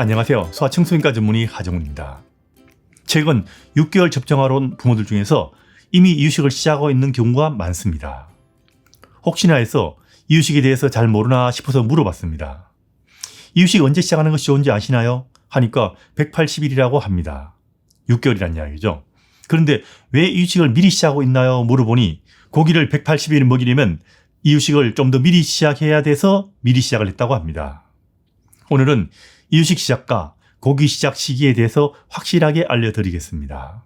안녕하세요. 소아청소년과 전문의 하정우입니다. 최근 6개월 접종하러 온 부모들 중에서 이미 이유식을 시작하고 있는 경우가 많습니다. 혹시나 해서 이유식에 대해서 잘 모르나 싶어서 물어봤습니다. 이유식 언제 시작하는 것이 좋은지 아시나요? 하니까 180일이라고 합니다. 6개월이란 이야기죠. 그런데 왜 이유식을 미리 시작하고 있나요? 물어보니 고기를 180일 먹이려면 이유식을 좀 더 미리 시작해야 돼서 미리 시작을 했다고 합니다. 오늘은 이유식 시작과 고기 시작 시기에 대해서 확실하게 알려드리겠습니다.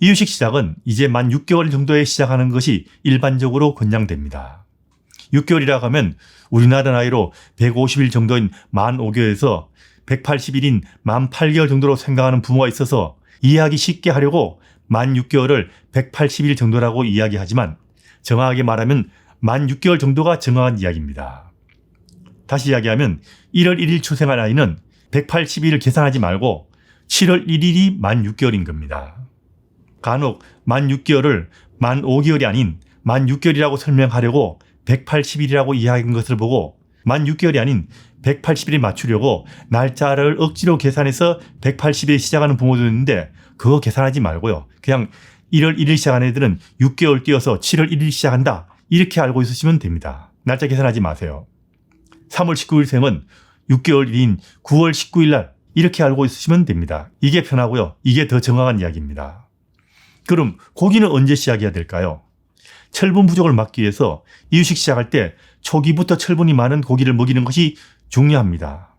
이유식 시작은 이제 만 6개월 정도에 시작하는 것이 일반적으로 권장됩니다. 6개월이라 하면 우리나라 나이로 150일 정도인 만 5개월에서 180일인 만 8개월 정도로 생각하는 부모가 있어서 이해하기 쉽게 하려고 만 6개월을 180일 정도라고 이야기하지만 정확하게 말하면 만 6개월 정도가 정확한 이야기입니다. 다시 이야기하면 1월 1일 출생한 아이는 180일을 계산하지 말고 7월 1일이 만 6개월인 겁니다. 간혹 만 6개월을 만 5개월이 아닌 만 6개월이라고 설명하려고 180일이라고 이야기한 것을 보고 만 6개월이 아닌 180일에 맞추려고 날짜를 억지로 계산해서 180일에 시작하는 부모도 있는데 그거 계산하지 말고요. 그냥 1월 1일 시작한 애들은 6개월 뛰어서 7월 1일 시작한다. 이렇게 알고 있으시면 됩니다. 날짜 계산하지 마세요. 3월 19일 생은 6개월인 9월 19일 날 이렇게 알고 있으시면 됩니다. 이게 편하고요. 이게 더 정확한 이야기입니다. 그럼 고기는 언제 시작해야 될까요? 철분 부족을 막기 위해서 이유식 시작할 때 초기부터 철분이 많은 고기를 먹이는 것이 중요합니다.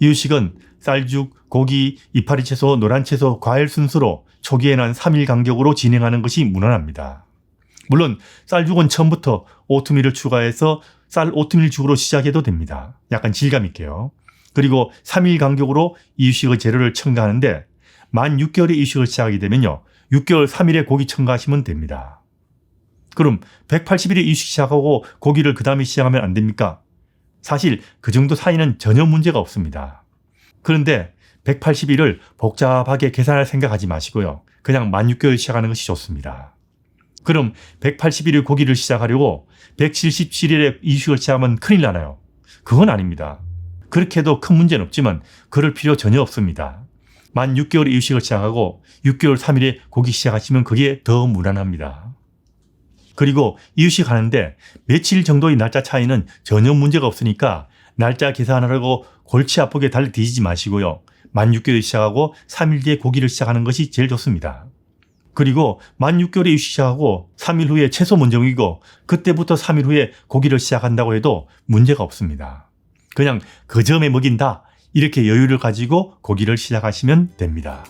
이유식은 쌀죽, 고기, 이파리 채소, 노란 채소, 과일 순서로 초기에는 한 3일 간격으로 진행하는 것이 무난합니다. 물론 쌀죽은 처음부터 오트밀을 추가해서 쌀 오트밀 죽으로 시작해도 됩니다. 약간 질감 있게요. 그리고 3일 간격으로 이유식의 재료를 첨가하는데 만 6개월에 이유식을 시작하게 되면요. 6개월 3일에 고기 첨가하시면 됩니다. 그럼 180일에 이유식 시작하고 고기를 그 다음에 시작하면 안 됩니까? 사실 그 정도 사이는 전혀 문제가 없습니다. 그런데 180일을 복잡하게 계산할 생각하지 마시고요. 그냥 만 6개월 시작하는 것이 좋습니다. 그럼 180일의 고기를 시작하려고 177일에 이식을 시작하면 큰일 나나요? 그건 아닙니다. 그렇게 해도 큰 문제는 없지만 그럴 필요 전혀 없습니다. 만 6개월에 이식을 시작하고 6개월 3일에 고기 시작하시면 그게 더 무난합니다. 그리고 이유식 하는데 며칠 정도의 날짜 차이는 전혀 문제가 없으니까 날짜 계산하려고 골치 아프게 달리 뒤지지 마시고요. 만 6개월 시작하고 3일 뒤에 고기를 시작하는 것이 제일 좋습니다. 그리고 만 6개월에 이유식 시작하고 3일 후에 채소 먹이고 그때부터 3일 후에 고기를 시작한다고 해도 문제가 없습니다. 그냥 그 점에 먹인다. 이렇게 여유를 가지고 고기를 시작하시면 됩니다.